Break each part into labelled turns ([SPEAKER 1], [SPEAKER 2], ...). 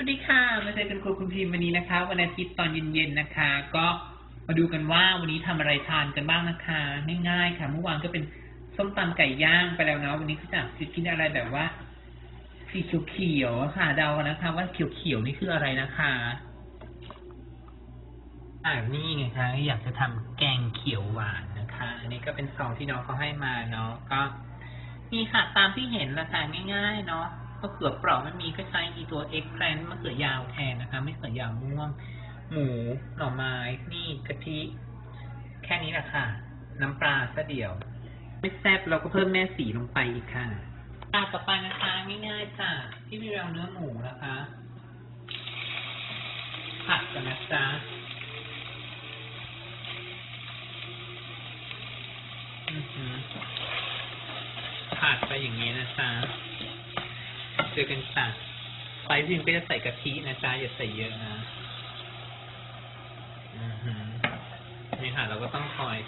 [SPEAKER 1] วัสดีค่ะ มาเจอกันครูคุณพิมพ์วันนี้นะคะ วันอาทิตย์ตอนเย็นๆนะคะ ก็มาดูกันว่าวันนี้ทำอะไรทานกันบ้างนะคะ ง่ายๆค่ะ เมื่อวานก็เป็นส้มตำไก่ย่างไปแล้วเนาะ วันนี้ก็จะกินอะไรแบบว่า สีเขียวๆค่ะ เดากันนะคะ ว่าเขียวๆนี่คืออะไรนะคะอ่านี่ไงคะ อยากจะทำแกงเขียวหวานนะคะ อันนี้ก็เป็นซองที่น้องเขาให้มาเนาะ ก็นี่ค่ะ ตามที่เห็นละค่ะง่าย ๆ เนาะ มะเขือเปราะไม่มีก็ใช้อีตัวเอ็กแพลนมะเขือยาวแทนนะคะไม่เขือยาวม่วง หมูหน่อไม้นี่กะทิ แค่นี้แหละค่ะ น้ำปลาซะเดียว ไม่แซ่บเราก็เพิ่มแม่สีลงไปอีกค่ะอ่าต่อไปนะคะง่ายๆจ้ะที่มีเราเนื้อหมูนะคะ ผัดกันนะจ๊ะผัดไปอย่างนี้นะจ๊ะ เจอกันจ้ะไฟพิมก็จะใส่กะทินะจ๊ะอย่าใส่เยอะนะอือหือนี่ค่ะ เราก็ต้องคอย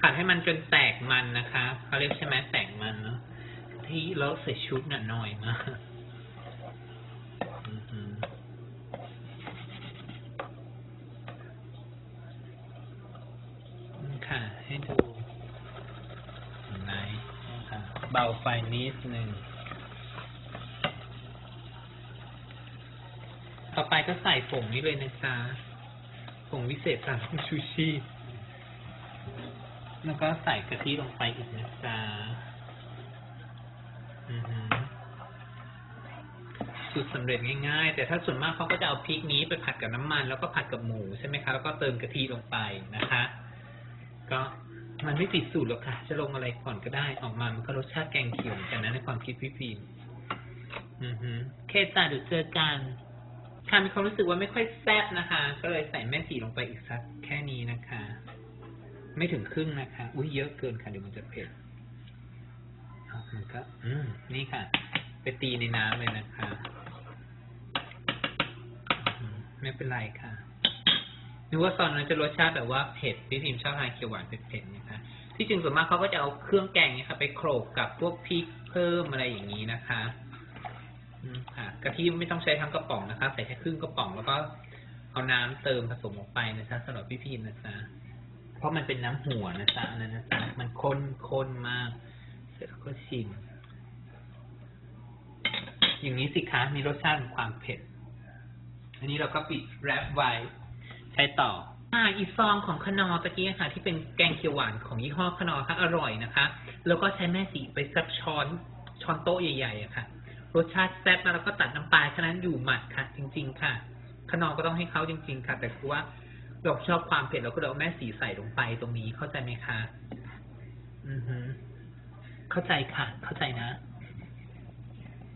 [SPEAKER 1] ผัดให้มันจนแตกมันนะคะเขาเรียกใช่ไหมแตกมันเนาะกะทิแล้วใส่ชุบน่ะหน่อยมากอือหือค่ะให้ดูไหนนะคะ เบาไฟนิดหนึ่ง ต่อไปก็ใส่ผงนี้เลยนะจ๊ะผงวิเศษจากชูชีแล้วก็ใส่กะทิลงไปอีกนะจ๊ะอือหือสูตรสำเร็จง่ายๆ แต่ถ้าส่วนมากเขาก็จะเอาพริกนี้ไปผัดกับน้ำมัน แล้วก็ผัดกับหมูใช่ไหมคะ แล้วก็เติมกะทิลงไปนะคะ ก็ มันไม่ติดสูตรหรอกค่ะ จะลงอะไรก่อนก็ได้ ออกมา มันก็รสชาติแกงเขียวเหมือนกันนะในความคิดพี่พีมอือฮึเคจ้าเดี๋ยวเจอกันค่ะมีความรู้สึกว่าไม่ค่อยแซ่บนะคะ ก็เลยใส่แม่สีลงไปอีกสักแค่นี้นะคะ ไม่ถึงครึ่งนะคะ อุ้ยเยอะเกินค่ะเดี๋ยวมันจะเผ็ดมันก็ อืม นี่ค่ะ ไปตีในน้ำเลยนะคะ ไม่เป็นไรค่ะ นึกว่าซอนนั้นจะรสชาติแบบว่าเผ็ดพี่พิมชอบทานเขียวหวานเผ็ดๆนะคะที่จริงส่วนมากเขาก็จะเอาเครื่องแกงเนี่ยค่ะ ไปโขลกกับพวกพริกเพิ่มอะไรอย่างนี้นะคะอืมค่ะกะทิไม่ต้องใช้ทั้งกระป๋องนะคะใส่แค่ครึ่งกระป๋องแล้วก็เอาน้ำเติมผสมลงไปนะจ๊ะสำหรับพี่พิมนะจ๊ะเพราะมันเป็นน้ำหัวนะจ๊ะอันนั้นนะจ๊ะมันข้นข้นมากเสร็จแล้วก็ชิม อย่างนี้สิคะมีรสชาติของความเผ็ด อันนี้เราก็ปิดแรปไว้ ใช้ต่ออ่าอีซองของขนอตะกี้ค่ะ ที่เป็นแกงเขียวหวานของยี่ห้อขนอค่ะ อร่อยนะคะ แล้วก็ใช้แม่สีไปสักช้อนช้อนโต๊ะใหญ่ๆอะค่ะ รสชาติแซ่บมากแล้วก็ตัดน้ำปลาฉะนั้นอยู่หมัดค่ะ จริง ๆ ค่ะขนอก็ต้องให้เขาจริง ๆ ค่ะ แต่คือว่าเราชอบความเผ็ดเราก็เลยเอาแม่สีใส่ลงไปตรงนี้เข้าใจไหมคะ อือฮึเข้าใจค่ะ เข้าใจนะ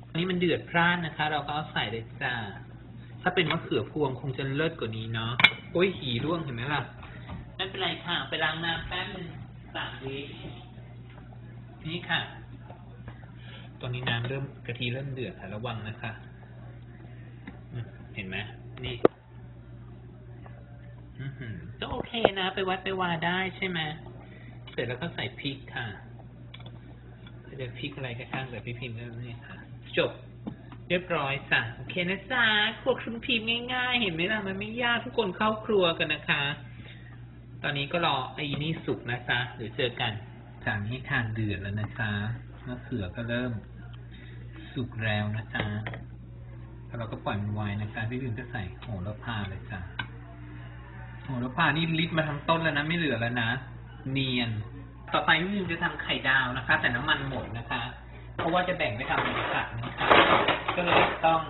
[SPEAKER 1] อันนี้มันเดือดพร่านนะคะ เราก็เอาใส่เลยจ้า ถ้าเป็นมะเขือพวงคงจะเลิศกว่านี้เนาะโอ้ยหีร่วงเห็นไหมล่ะไม่เป็นไรค่ะ ไปล้างน้ำแป๊บนึงสามวินี่ค่ะ ตอนนี้น้ำเริ่มกะทิเริ่มเดือดค่ะระวังนะคะอืมเห็นไหมนี่อือหือก็โอเคนะ ไปวัดไปวาได้ใช่ไหมเสร็จแล้วก็ใส่พริกค่ะจะพริกอะไรก็ช่างแต่พี่พิมพ์ก็นี่ค่ะ จบ เรียบร้อยจ้ะโอเคนะจ๊ะครัวคุณพิมพ์ง่ายๆ เห็นไหมล่ะมันไม่ยากทุกคนเข้าครัวกันนะคะ ตอนนี้ก็รอไอ้นี่สุกนะจ๊ะเดี๋ยวเจอกันจากนี้ทานเดือดแล้วนะจ๊ะมะเขือก็เริ่มสุกแล้วนะจ๊ะแล้วเราก็ปล่อยมันไว้นะคะพี่พิมพ์จะใส่โหระพาเลยจ้ะโหระพานี่ลิดมาทั้งต้นแล้วนะไม่เหลือแล้วนะ เนียน ต่อไปพี่พิมพ์จะทำไข่ดาวนะคะ แต่น้ำมันหมดนะคะ เพราะว่าจะแบ่งไปทำเป็นผัดนะคะก็เลยต้อง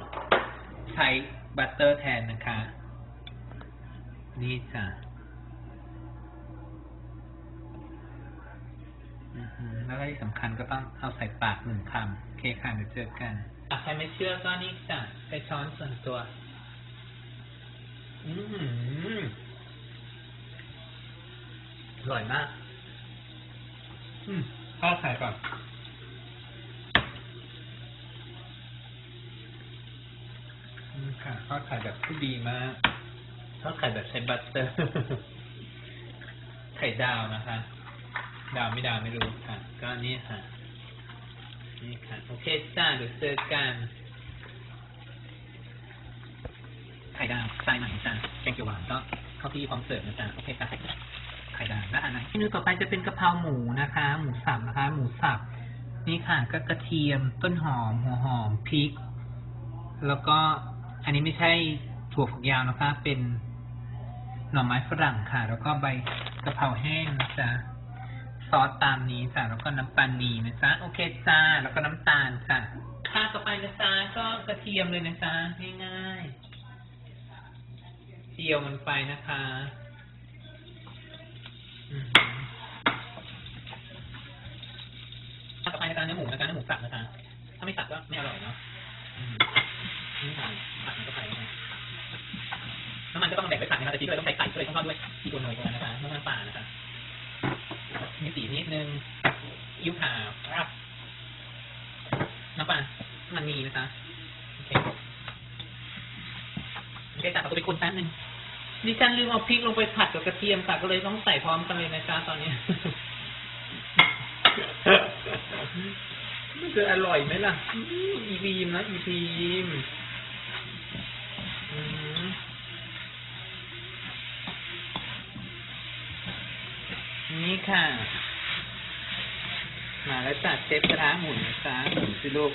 [SPEAKER 1] ใช้บัตเตอร์แทนนะคะ นี่จ้ะแล้วก็ที่สำคัญก็ต้องเอาใส่ปากหนึ่งคำโอเคค่ะเดี๋ยวเจอกันใครไม่เชื่อก็นี่จ้ะใช้ช้อนส่วนตัว อือหืออร่อยมาก อืมข้าวไข่ก่อน อืม ค่ะทอดไข่แบบที่ดีมากทอดไข่แบบใช้บัตเตอร์ ไข่ดาวนะคะ ดาวไม่ดาวไม่รู้ค่ะ ก็นี่ค่ะ นี่ค่ะ โอเคจ้าเดี๋ยวเจอกันไข่ดาวสไตล์ใหม่จ้าแกงเขียวหวานก็เข้าที่พร้อมเสิร์ฟนะจ๊ะโอเคจ้าไข่ดาวแล้วอันไหนเมนูต่อไปจะเป็นกะเพราหมูนะคะ หมูสับนะคะ หมูสับนี่ค่ะก็กระเทียมต้นหอมหัวหอมพริก แล้วก็ อันนี้ไม่ใช่ถั่วฝักยาวนะคะ เป็นหน่อไม้ฝรั่งค่ะ แล้วก็ใบกะเพราแห้งนะจ๊ะซอสตามนี้จ้ะแล้วก็น้ำปลาหนีนะจ๊ะโอเคจ้าแล้วก็น้ำตาลค่ะค่ะต่อไปนะจ๊ะก็กระเทียมเลยนะจ๊ะง่ายๆเจียวมันไปนะคะอือหือต่อไปนะจ๊ะเนื้อหมูนะจ๊ะเนื้อหมูสับนะจ๊ะถ้าไม่สับก็ไม่อร่อยเนาะ อืมนี่ค่ะผัดมันก็ไปนะน้ำมันก็ต้องแบ่งไปผัดนะคะแต่ทีก็เลยต้องใส่ไก่ก็เลยต้องทอดด้วยที่ตัวเนยตรงนั้นนะคะน้ำมันป่านะคะมีสีนิดนึงอิ้วขาวครับน้ำปลามันมีนะจ๊ะโอเคโอเคจับเอาตัวไปคนแป๊บนึงดิฉันลืมเอาพริกลงไปผัดกับกระเทียมค่ะก็เลยต้องใส่พร้อมกันเลยนะจ๊ะตอนนี้มันจะอร่อยไหมล่ะอืมอีบีมนะอีบีม ค่ะ มาแล้วจัดเชฟกระทะหมุนนะจ๊ะหมุนสิลูก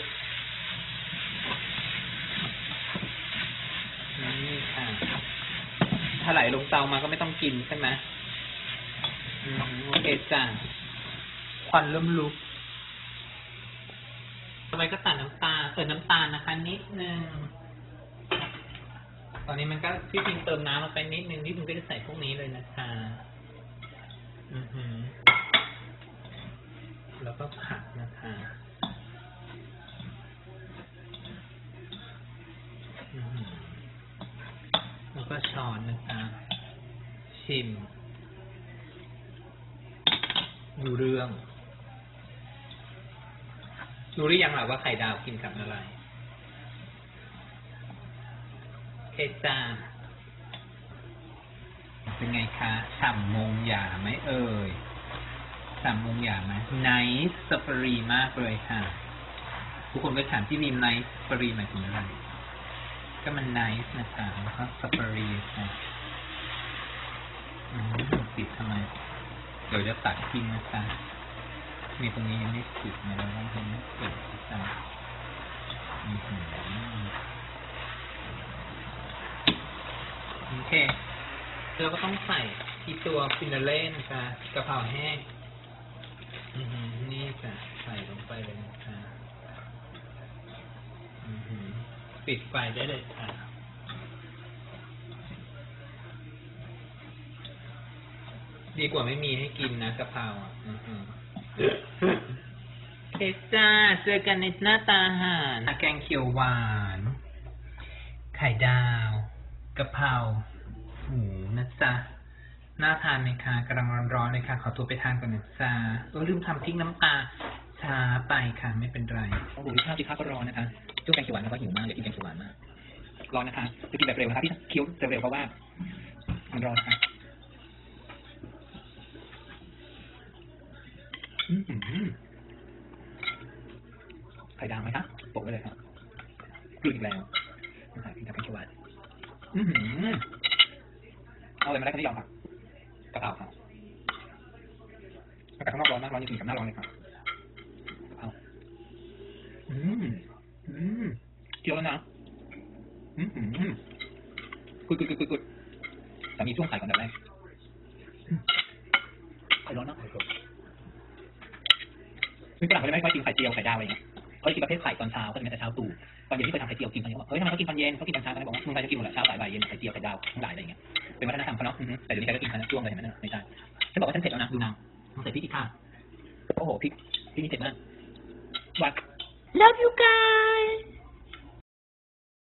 [SPEAKER 1] นี่ค่ะถ้าไหลลงเตามาก็ไม่ต้องกินใช่ไหมโอเคจ้ะควันเริ่มลุกต่อไปก็ตัดน้ำตาลเติมน้ำตาลนะคะ นิดนึงตอนนี้มันก็พี่พิงเติมน้ำลงไปนิดนึงพี่พิงก็จะใส่พวกนี้เลยนะคะ แล้วก็ผัดนะคะแล้วก็ช้อนนะคะ ชิมดูเรื่อง รู้หรือยังล่ะว่าไข่ดาวกินกับอะไร เคจ้า เป็นไงคะฉ่ำมงหยาไหมเอ่ยฉ่ำมงหยาไหมไนท์สปรีมากเลยค่ะ ทุกคนก็ถามที่บีมไนท์สปรีหมายถึงอะไร ก็มันไนท์นะคะแล้วก็สปรีค่ะปิดทำไม เดี๋ยวจะตัดทิ้งนะคะมีตรงนี้ยังไม่สุดนะเราต้องให้มันเปิดนะคะโอเค เราก็ต้องใส่ที่ตัวฟินาเล่นะคะกะเพราแห้งอือหือนี่จะใส่ลงไปเลยนะคะอือหือปิดไฟได้เลยค่ะดีกว่าไม่มีให้กินนะกะเพราอะอือหือเคจ้าเจอกันในหน้าตาอาหารแกงเขียวหวาน ไข่ดาวกะเพราหมูนะ จ๊ะน่าทานไหมคะกำลังร้อนๆเลยค่ะ ขอตัวไปทานก่อนนะจ๊ะเออลืมทำพริกน้ำปลาช้าไปค่ะ ไม่เป็นไรโอ้โหข้าวที่ข้าวก็ร้อนนะคะช่วงแกงเขียวหวานเราก็หิวมากเลยกินแกงเขียวหวานมากร้อนนะคะจะกินแบบเร็วนะคะพี่เคี้ยวเร็วๆเพราะว่า มันร้อนค่ะอือหือไข่ดาวไหมคะโปะไว้เลยครับกลืนอีกแล้วนะคะกินแกงเขียวหวาน อือหือ เอาอะไรมาได้ก็ไม่ยอมค่ะกะเพราครับอากาศข้างนอกร้อนมากร้อนจริงๆกับหน้าร้อนเลยครับกะเพราอืมอืมเคี้ยวแล้วนะอืมอืมกุดกุดกุดกุดกุดแต่มีช่วงไข่ก่อนแบบแรกอืมไข่ร้อนมากไข่ร้อนคือฝรั่งเขาจะไม่ค่อยกินไข่เจียวไข่ดาวอะไรเงี้ย เขาจะกินประเภทไข่ตอนเช้าเขาจะมีแต่เช้าตู่ตอนเย็นที่เคยทำไข่เจียวกินเขาจะบอกเฮ้ยทำไมเขากินตอนเย็นเขากินตอนเช้ากันบอกว่าเมืองไทยจะกินหมดแหละเช้าสายบ่ายเย็นไข่เจียวไข่ดาวทั้งหลายอะไรเงี้ยเป็นวัฒนธรรมเขาเนาะแต่เดี๋ยวนี้ใครก็กินกันช่วงเลยเห็นไหมเนี่ยไม่ใช่ฉันบอกว่าฉันเผ็ดแล้วนะดูนางต้องใส่พริกอีกค่ะโอ้โหพริกพริกนี่เผ็ดมากหวาน
[SPEAKER 2] Love you guys.